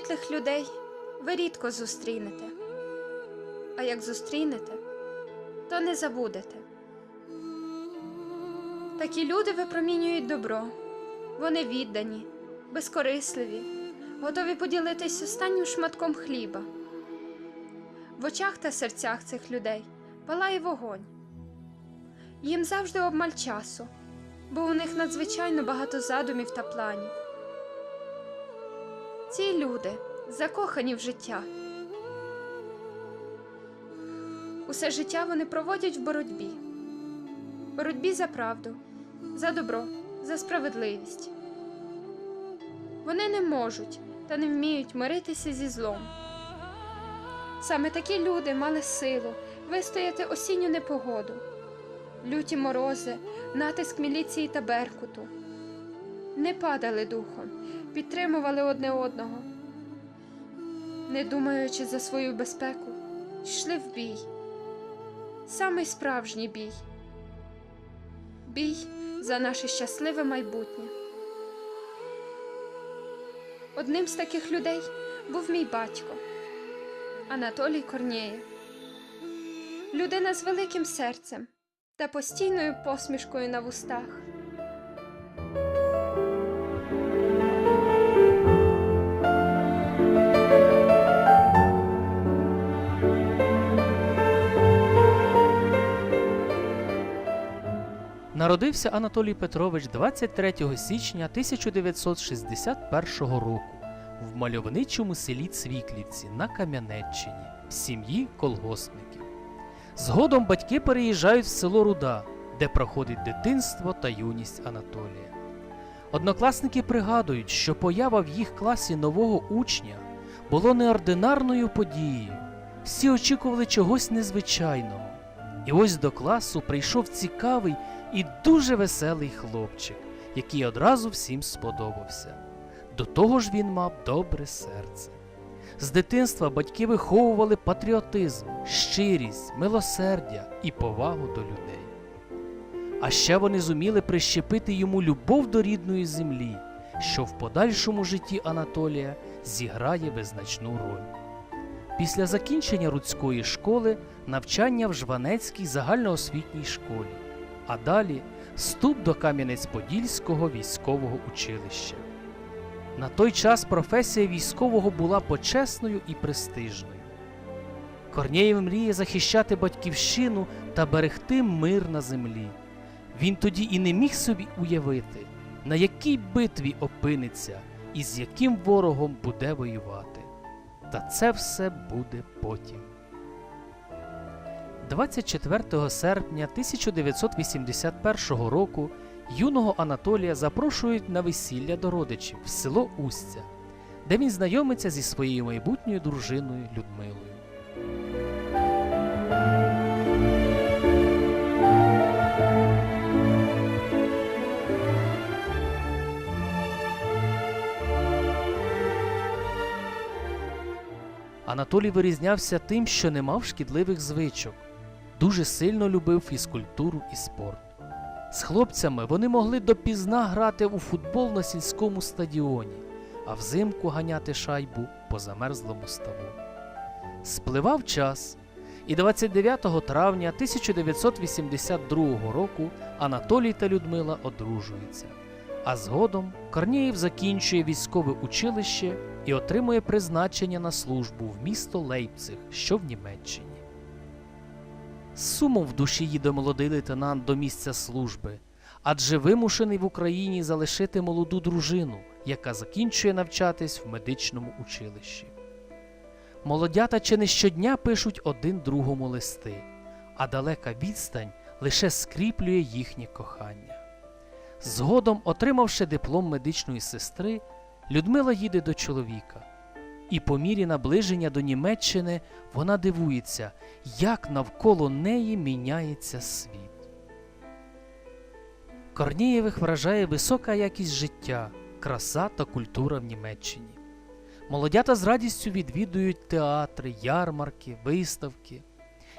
світлих людей ви рідко зустрінете. А як зустрінете, то не забудете. Такі люди випромінюють добро. Вони віддані, безкорисливі, готові поділитись останнім шматком хліба. В очах та серцях цих людей палає вогонь. Їм завжди обмаль часу, бо у них надзвичайно багато задумів та планів. Ці люди закохані в життя. Усе життя вони проводять в боротьбі. Боротьбі за правду, за добро, за справедливість. Вони не можуть та не вміють миритися зі злом. Саме такі люди мали силу вистояти осінню непогоду, люті морози, натиск міліції та беркуту. Не падали духом, підтримували одне одного. Не думаючи за свою безпеку, йшли в бій. Самий справжній бій. Бій за наше щасливе майбутнє. Одним з таких людей був мій батько Анатолій Корнєєв. Людина з великим серцем та постійною посмішкою на вустах. Народився Анатолій Петрович 23 січня 1961 року в мальовничому селі Цвіклівці на Кам'янеччині в сім'ї колгоспників. Згодом батьки переїжджають в село Руда, де проходить дитинство та юність Анатолія. Однокласники пригадують, що поява в їх класі нового учня було неординарною подією. Всі очікували чогось незвичайного. І ось до класу прийшов цікавий і дуже веселий хлопчик, який одразу всім сподобався. До того ж він мав добре серце. З дитинства батьки виховували патріотизм, щирість, милосердя і повагу до людей. А ще вони зуміли прищепити йому любов до рідної землі, що в подальшому житті Анатолія зіграє визначну роль. Після закінчення рудської школи навчання в Жванецькій загальноосвітній школі, а далі вступ до Кам'янець-Подільського військового училища. На той час професія військового була почесною і престижною. Корнєєв мріє захищати батьківщину та берегти мир на землі. Він тоді і не міг собі уявити, на якій битві опиниться і з яким ворогом буде воювати. Та це все буде потім. 24 серпня 1981 року юного Анатолія запрошують на весілля до родичів в село Устя, де він знайомиться зі своєю майбутньою дружиною Людмилою. Анатолій вирізнявся тим, що не мав шкідливих звичок, дуже сильно любив фізкультуру і спорт. З хлопцями вони могли допізна грати у футбол на сільському стадіоні, а взимку ганяти шайбу по замерзлому ставу. Спливав час, і 29 травня 1982 року Анатолій та Людмила одружуються. А згодом Корнієв закінчує військове училище і отримує призначення на службу в місто Лейпциг, що в Німеччині. Сумом в душі їде молодий лейтенант до місця служби, адже вимушений в Україні залишити молоду дружину, яка закінчує навчатись в медичному училищі. Молодята чи не щодня пишуть один другому листи, а далека відстань лише скріплює їхнє кохання. Згодом, отримавши диплом медичної сестри, Людмила їде до чоловіка. І по мірі наближення до Німеччини вона дивується, як навколо неї міняється світ. Корнієвих вражає висока якість життя, краса та культура в Німеччині. Молодята з радістю відвідують театри, ярмарки, виставки.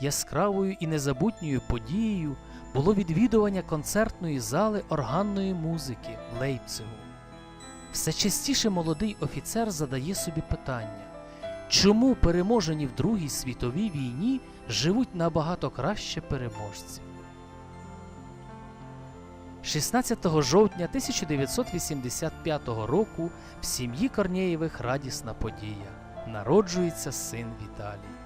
Яскравою і незабутньою подією було відвідування концертної зали органної музики в Лейпцигу. Все частіше молодий офіцер задає собі питання, чому переможені в Другій світовій війні живуть набагато краще переможців. 16 жовтня 1985 року в сім'ї Корнєєвих радісна подія. Народжується син Віталій.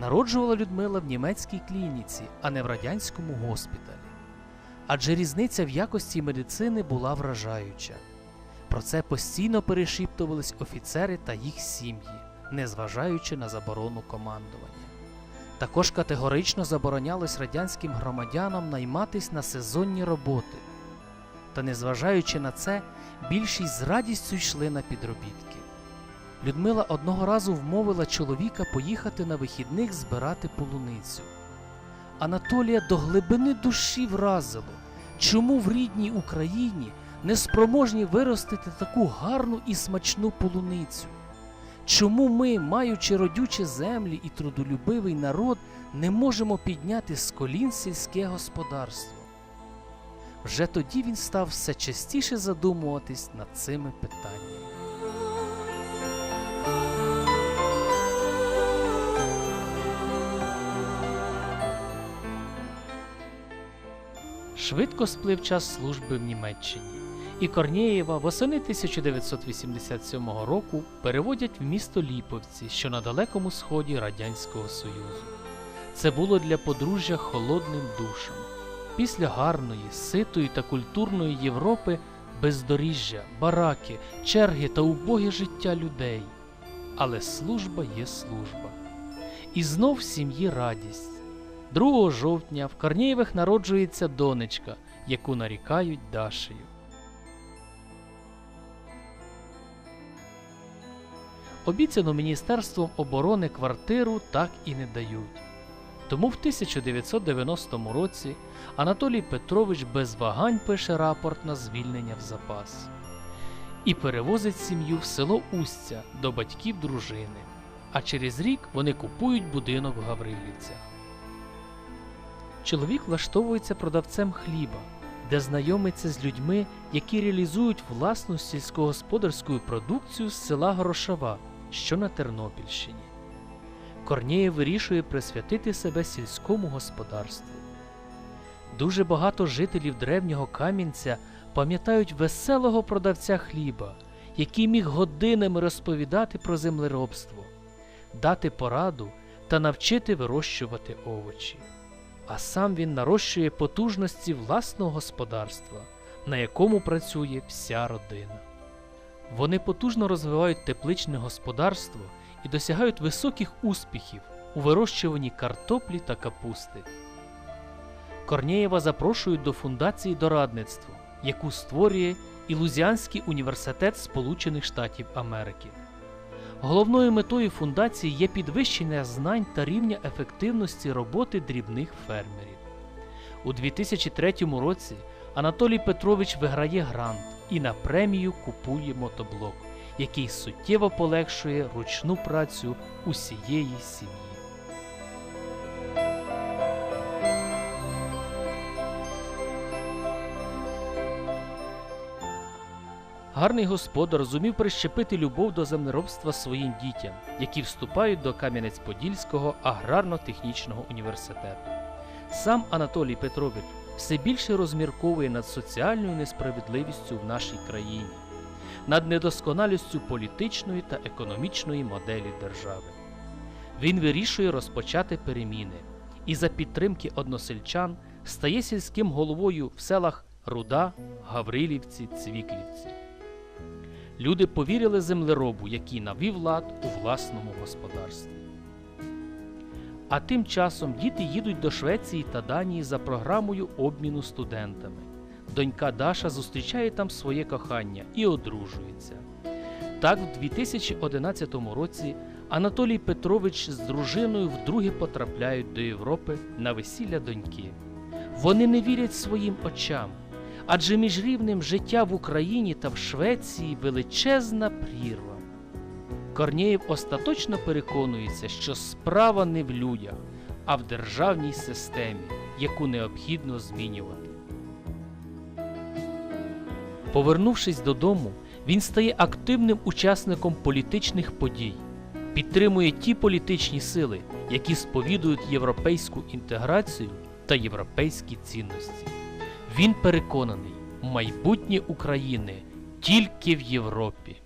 Народжувала Людмила в німецькій клініці, а не в радянському госпіталі. Адже різниця в якості медицини була вражаюча. Про це постійно перешіптувались офіцери та їх сім'ї, незважаючи на заборону командування. Також категорично заборонялось радянським громадянам найматись на сезонні роботи. Та незважаючи на це, більшість з радістю йшли на підробітки. Людмила одного разу вмовила чоловіка поїхати на вихідних збирати полуницю. Анатолія до глибини душі вразило, чому в рідній Україні не спроможні виростити таку гарну і смачну полуницю. Чому ми, маючи родючі землі і трудолюбивий народ, не можемо підняти з колін сільське господарство? Вже тоді він став все частіше задумуватись над цими питаннями. Швидко сплив час служби в Німеччині, і Корнієва восени 1987 року переводять в місто Ліповці, що на далекому сході Радянського Союзу. Це було для подружжя холодним душем. Після гарної, ситої та культурної Європи бездоріжжя, бараки, черги та убоге життя людей. Але служба є служба. І знов в сім'ї радість. 2 жовтня в Корнієвих народжується донечка, яку нарікають Дашею. Обіцяну Міністерством оборони квартиру так і не дають. Тому в 1990 році Анатолій Петрович без вагань пише рапорт на звільнення в запас і перевозить сім'ю в село Устя до батьків дружини. А через рік вони купують будинок в Гаврилівцях. Чоловік влаштовується продавцем хліба, де знайомиться з людьми, які реалізують власну сільськогосподарську продукцію з села Грошова, що на Тернопільщині. Корнієв вирішує присвятити себе сільському господарству. Дуже багато жителів древнього Кам'янця пам'ятають веселого продавця хліба, який міг годинами розповідати про землеробство, дати пораду та навчити вирощувати овочі. А сам він нарощує потужності власного господарства, на якому працює вся родина. Вони потужно розвивають тепличне господарство і досягають високих успіхів у вирощуванні картоплі та капусти. Корнєєва запрошують до фундації дорадництво, яку створює Ілузіанський університет Сполучених Штатів Америки. Головною метою фундації є підвищення знань та рівня ефективності роботи дрібних фермерів. У 2003 році Анатолій Петрович виграє грант і на премію купує мотоблок, який суттєво полегшує ручну працю усієї сім'ї. Гарний господар зумів прищепити любов до землеробства своїм дітям, які вступають до Кам'янець-Подільського аграрно-технічного університету. Сам Анатолій Петрович все більше розмірковує над соціальною несправедливістю в нашій країні, над недосконалістю політичної та економічної моделі держави. Він вирішує розпочати переміни і за підтримки односельчан стає сільським головою в селах Руда, Гаврилівці, Цвіклівці. Люди повірили землеробу, який навів лад у власному господарстві. А тим часом діти їдуть до Швеції та Данії за програмою обміну студентами. Донька Даша зустрічає там своє кохання і одружується. Так, в 2011 році Анатолій Петрович з дружиною вдруге потрапляють до Європи на весілля доньки. Вони не вірять своїм очам, адже між рівнем життя в Україні та в Швеції величезна прірва. Корнєєв остаточно переконується, що справа не в людях, а в державній системі, яку необхідно змінювати. Повернувшись додому, Він стає активним учасником політичних подій, підтримує ті політичні сили, які сповідують європейську інтеграцію та європейські цінності. Він переконаний, майбутнє України тільки в Європі.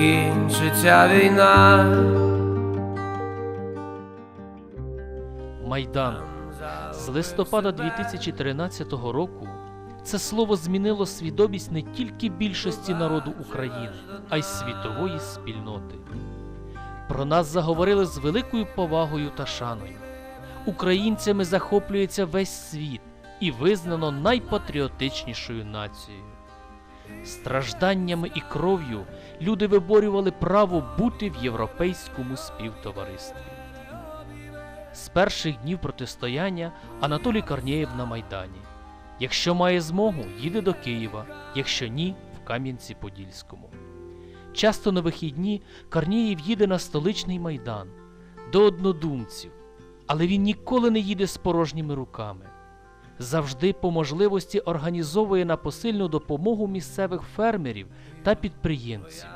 Закінчиться війна. Майдан з листопада 2013 року це слово змінило свідомість не тільки більшості народу України, а й світової спільноти. Про нас заговорили з великою повагою та шаною. Українцями захоплюється весь світ і визнано найпатріотичнішою нацією. Стражданнями і кров'ю люди виборювали право бути в європейському співтоваристві. З перших днів протистояння Анатолій Корнієв на Майдані. Якщо має змогу, їде до Києва, якщо ні, в Кам'янці-Подільському. Часто на вихідні Корнієв їде на столичний майдан до однодумців, але він ніколи не їде з порожніми руками. Завжди по можливості організовує на посильну допомогу місцевих фермерів та підприємців.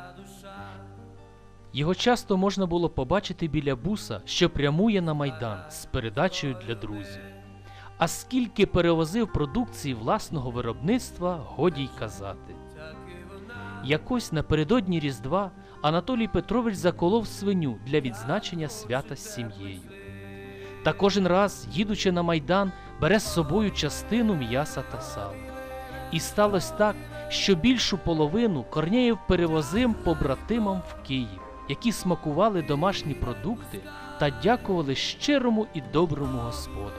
Його часто можна було побачити біля буса, що прямує на майдан з передачею для друзів. А скільки перевозив продукції власного виробництва, годі й казати. Якось напередодні Різдва Анатолій Петрович заколов свиню для відзначення свята з сім'єю. Та кожен раз, їдучи на майдан, бере з собою частину м'яса та сала. І сталося так, що більшу половину Корнеєв перевозив побратимам в Київ, які смакували домашні продукти та дякували щирому і доброму господарю.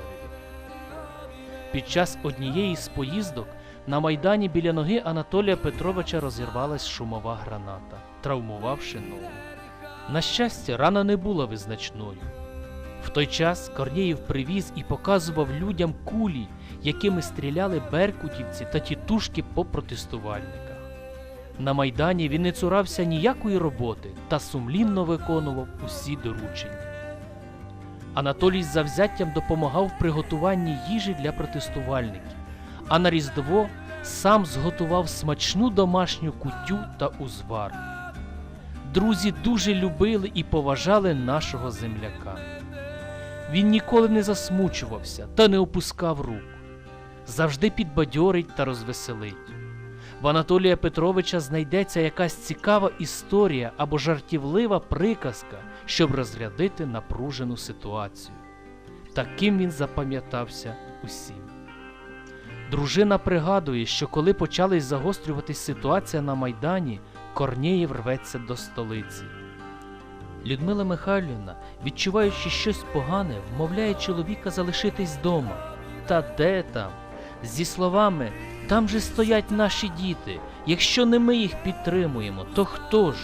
Під час однієї з поїздок на майдані біля ноги Анатолія Петровича розірвалась шумова граната, травмувавши ногу. На щастя, рана не була визначною. В той час Корнєєв привіз і показував людям кулі, якими стріляли беркутівці та тітушки по протестувальниках. На майдані він не цурався ніякої роботи та сумлінно виконував усі доручення. Анатолій з завзяттям допомагав в приготуванні їжі для протестувальників, а на Різдво сам зготував смачну домашню кутю та узвар. Друзі дуже любили і поважали нашого земляка. Він ніколи не засмучувався та не опускав рук, завжди підбадьорить та розвеселить. В Анатолія Петровича знайдеться якась цікава історія або жартівлива приказка, щоб розрядити напружену ситуацію. Таким він запам'ятався усім. Дружина пригадує, що коли почалась загострюватись ситуація на Майдані, Корнєєв рветься до столиці. Людмила Михайлівна, відчуваючи щось погане, вмовляє чоловіка залишитись вдома. Та де там? Зі словами там же стоять наші діти. Якщо не ми їх підтримуємо, то хто ж?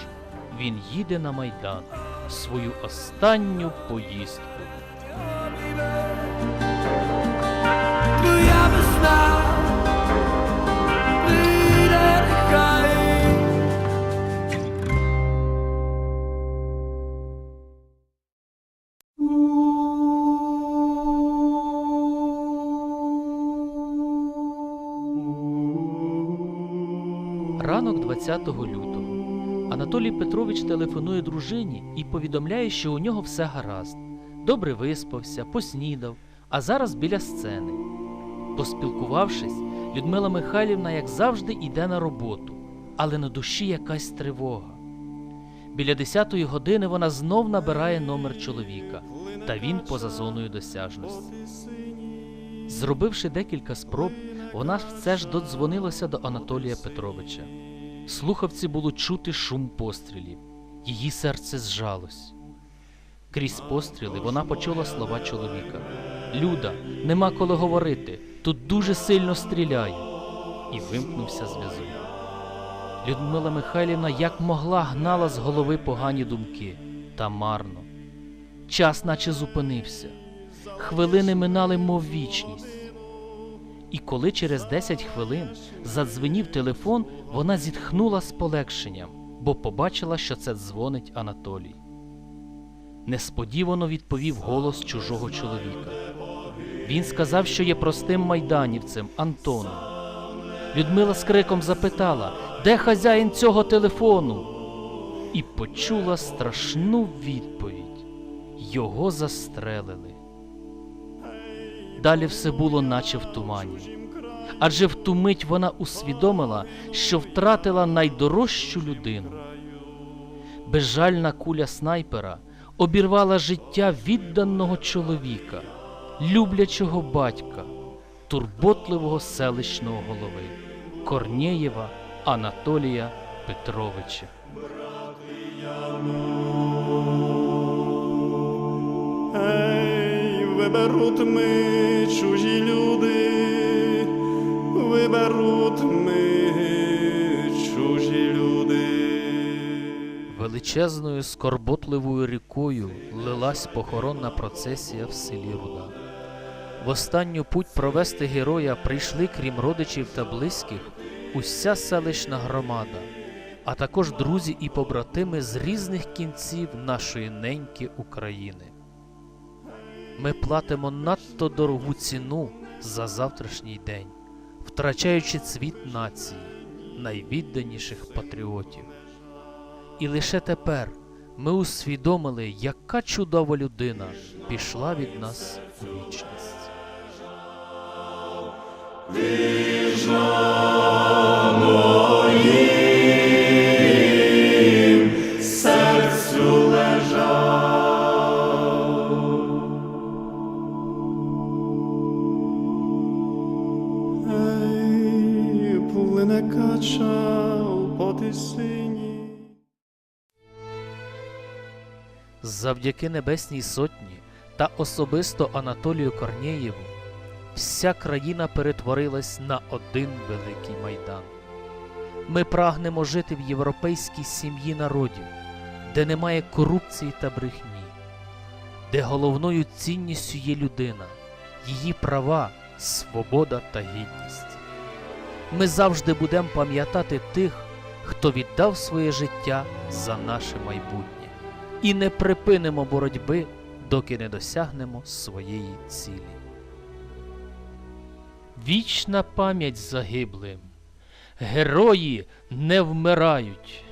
Він їде на Майдан свою останню поїздку. 10 лютого. Анатолій Петрович телефонує дружині і повідомляє, що у нього все гаразд. Добре виспався, поснідав, а зараз біля сцени. Поспілкувавшись, Людмила Михайлівна, як завжди, йде на роботу, але на душі якась тривога. Біля 10-ї години вона знов набирає номер чоловіка, та він поза зоною досяжності. Зробивши декілька спроб, вона все ж додзвонилася до Анатолія Петровича. Слухавці було чути шум пострілів. Її серце зжалось. Крізь постріли вона почула слова чоловіка: Люда, нема коли говорити, тут дуже сильно стріляють. І вимкнувся зв'язок. Людмила Михайлівна як могла гнала з голови погані думки, та марно. Час наче зупинився. Хвилини минали, мов вічність. І коли через 10 хвилин задзвенів телефон, вона зітхнула з полегшенням, бо побачила, що це дзвонить Анатолій. Несподівано відповів голос чужого чоловіка. Він сказав, що є простим майданівцем Антоном. Людмила з криком запитала, де хазяїн цього телефону? І почула страшну відповідь. Його застрелили. Далі все було наче в тумані. Адже в ту мить вона усвідомила, що втратила найдорожчу людину. Безжальна куля снайпера обірвала життя відданого чоловіка, люблячого батька, турботливого селищного голови Корнєєва Анатолія Петровича. Виберуть ми чужі люди, виберуть ми чужі люди. Величезною скорботливою рікою лилась похоронна процесія в селі Руда. В останню путь провести героя прийшли, крім родичів та близьких, уся селищна громада, а також друзі і побратими з різних кінців нашої неньки України. Ми платимо надто дорогу ціну за завтрашній день, втрачаючи цвіт нації, найвідданіших патріотів. І лише тепер ми усвідомили, яка чудова людина пішла від нас у вічність. Завдяки Небесній Сотні та особисто Анатолію Корнєєву вся країна перетворилась на один великий майдан. Ми прагнемо жити в європейській сім'ї народів, де немає корупції та брехні, де головною цінністю є людина, її права, свобода та гідність. Ми завжди будемо пам'ятати тих, хто віддав своє життя за наше майбутнє і не припинимо боротьби, доки не досягнемо своєї цілі. Вічна пам'ять загиблим. Герої не вмирають.